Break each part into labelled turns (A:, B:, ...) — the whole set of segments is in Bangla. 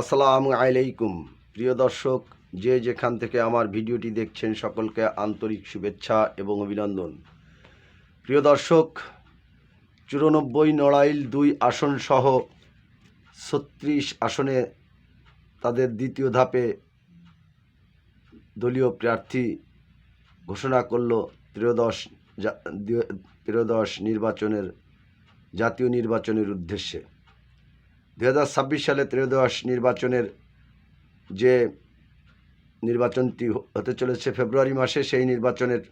A: আসসালামু আলাইকুম। প্রিয় দর্শক, যে যেখান থেকে আমার ভিডিওটি দেখছেন, সকলকে আন্তরিক শুভেচ্ছা এবং অভিনন্দন। প্রিয় দর্শক, চুরানব্বই নড়াইল দুই আসন সহ ছত্রিশ আসনে তাদের দ্বিতীয় ধাপে দলীয় প্রার্থী ঘোষণা করল ত্রয়োদশ ত্রয়োদশ নির্বাচনের জাতীয় নির্বাচনের উদ্দেশ্যে। দু হাজার ছাব্বিশ সালে ত্রয়োদশ নির্বাচনের যে নির্বাচনটি হতে চলেছে ফেব্রুয়ারি মাসে, সেই নির্বাচনের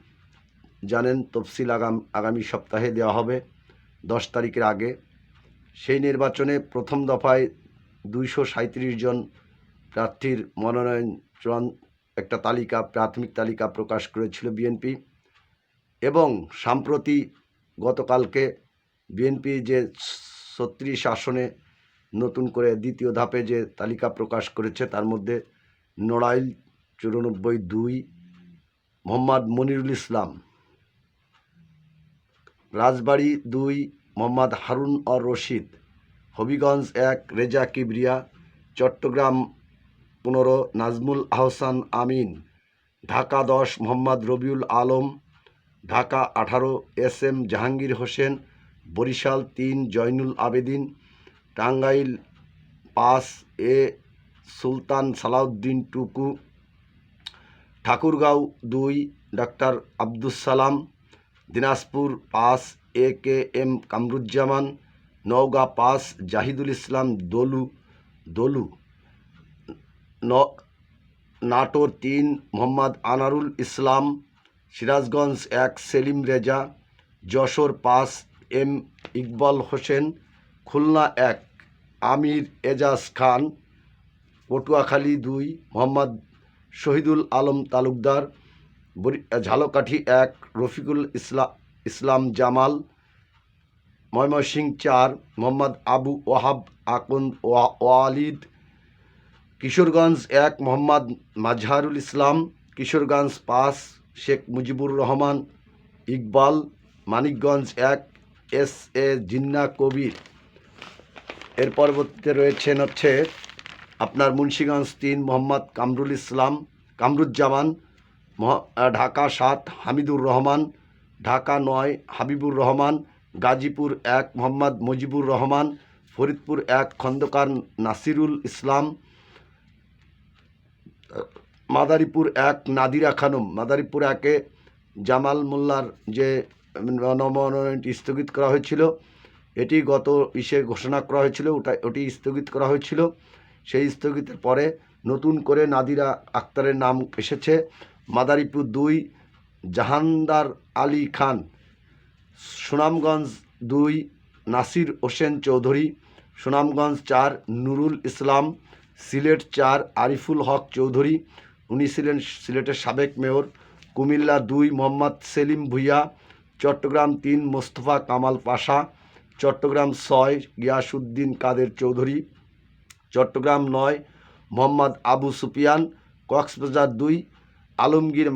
A: জানেন তফসিল আগাম, আগামী সপ্তাহে দেওয়া হবে, দশ তারিখের আগে। সেই নির্বাচনে প্রথম দফায় দুইশো সাঁত্রিশ জন প্রার্থীর মনোনয়ন চূড়ান একটা তালিকা, প্রাথমিক তালিকা প্রকাশ করেছিল বিএনপি এবং সাম্প্রতি গতকালকে বিএনপি যে ছত্রিশ আসনে নতুন করে দ্বিতীয় ধাপে যে তালিকা প্রকাশ করেছে, তার মধ্যে নড়াইল চুরানব্বই দুই, মোহাম্মদ মনিরুল ইসলাম, রাজবাড়ী দুই, মোহাম্মদ হারুন অর রশিদ, হবিগঞ্জ এক, রেজা কিবরিয়া, চট্টগ্রাম পনেরো, নাজমুল আহসান আমিন, ঢাকা দশ, মোহাম্মদ রবিউল আলম, ঢাকা আঠারো, এস এম জাহাঙ্গীর হোসেন, বরিশাল তিন, জয়নুল আবেদিন টাঙ্গাইল পাঁচ এ সুলতান সালাউদ্দিন টুকু, ঠাকুরগাঁও দুই, ডাক্তার আব্দুস সালাম, দিনাজপুর পাঁচ A K M Kamruzzaman, Naogaon পাঁচ জাহিদুল ইসলাম দলু দলু, ন, নাটোর তিন, মোহাম্মদ আনারুল ইসলাম, সিরাজগঞ্জ এক, সেলিম রেজা, যশোর পাঁচ এম ইকবাল হোসেন খুলনা এক, আমির এজাজ খান, পটুয়াখালী দুই, মোহাম্মদ শহীদুল আলম তালুকদার ঝালকাঠি এক, রফিকুল ইসলাম ইসলাম জামাল, ময়মনসিংহ চার, মোহাম্মদ আবু ওয়াহাব আকন্দ ওয়া- ওয়ালিদ, কিশোরগঞ্জ এক, মোহাম্মদ মাজহারুল ইসলাম, কিশোরগঞ্জ পাঁচ, শেখ মুজিবুর রহমান, ইকবাল, মানিকগঞ্জ এক, এস এ জিন্না কবির। এর পরবর্তীতে রয়েছেন হচ্ছে আপনার মুন্সীগঞ্জ তিন, মোহাম্মদ কামরুল ইসলাম, কামরুজ্জামান ঢাকা সাত, হামিদুর রহমান, ঢাকা নয়, হাবিবুর রহমান, গাজীপুর এক, মোহাম্মদ মুজিবুর রহমান, ফরিদপুর এক, খন্দকার নাসিরুল ইসলাম, মাদারীপুর এক, নাদিরা খানম, মাদারীপুর একে জামাল মোল্লার যে মনোনয়নটি স্থগিত করা হয়েছিল। এটি গত ইসে ঘোষণা করা হয়েছিল, ওটা, ওটি স্থগিত করা হয়েছিল। সেই স্থগিতের পরে নতুন করে নাদিরা আক্তারের নাম এসেছে। মাদারীপুর দুই, জাহানদার আলী খান, সুনামগঞ্জ দুই, নাসির হোসেন চৌধুরী, সুনামগঞ্জ চার, নুরুল ইসলাম, সিলেট চার, আরিফুল হক চৌধুরী, উনি ছিলেন সিলেটের সাবেক মেয়র। কুমিল্লা দুই, মোহাম্মদ সেলিম ভুইয়া, চট্টগ্রাম তিন, মোস্তফা কামাল পাশা চট্টগ্রাম ছয় গিয়াসুদ্দিন কাদের চৌধুরী। চট্টগ্রাম নয়, মোহাম্মদ আবু সুফিয়ান। কক্সবাজার দুই, আলমগীর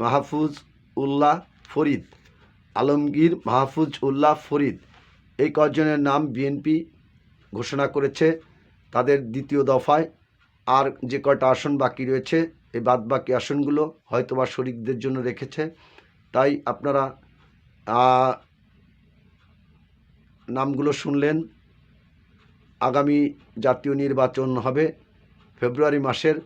A: মাহফুজ উল্লাহ ফরিদ। আলমগীর মাহফুজ উল্লাহ ফরিদ। এই কজনের নাম বিএনপি ঘোষণা করেছে, তাদের দ্বিতীয় দফায়। আর যে কয়টা আসন বাকি রয়েছে, এই বাদবাকি আসনগুলো হয়তোবা শরিকদের জন্য রেখেছে। তাই আপনারা নামগুলো শুনলেন। আগামী জাতীয় নির্বাচন হবে ফেব্রুয়ারি মাসের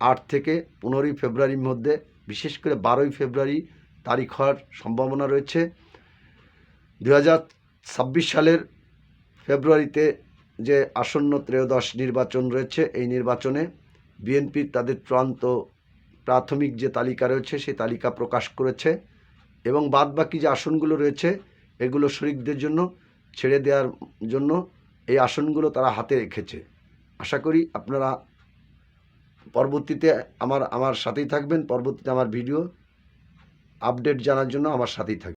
A: আট থেকে পনেরোই ফেব্রুয়ারির মধ্যে। বিশেষ করে বারোই ফেব্রুয়ারি তারিখ হওয়ার সম্ভাবনা রয়েছে। দু হাজার ছাব্বিশ সালের ফেব্রুয়ারিতে যে আসন্ন ত্রয়োদশ নির্বাচন রয়েছে, এই নির্বাচনে বিএনপি তাদের চূড়ান্ত প্রাথমিক যে তালিকা রয়েছে, সেই তালিকা প্রকাশ করেছে এবং বাদবাকি যে আসনগুলো রয়েছে, এগুলো শরিকদের জন্য ছেড়ে দেওয়ার জন্য এই আসনগুলো তারা হাতে রেখেছে। আশা করি আপনারা পরবর্তীতে আমার আমার সাথেই থাকবেন। পরবর্তীতে আমার ভিডিও আপডেট জানার জন্য আমার সাথেই থাকবেন।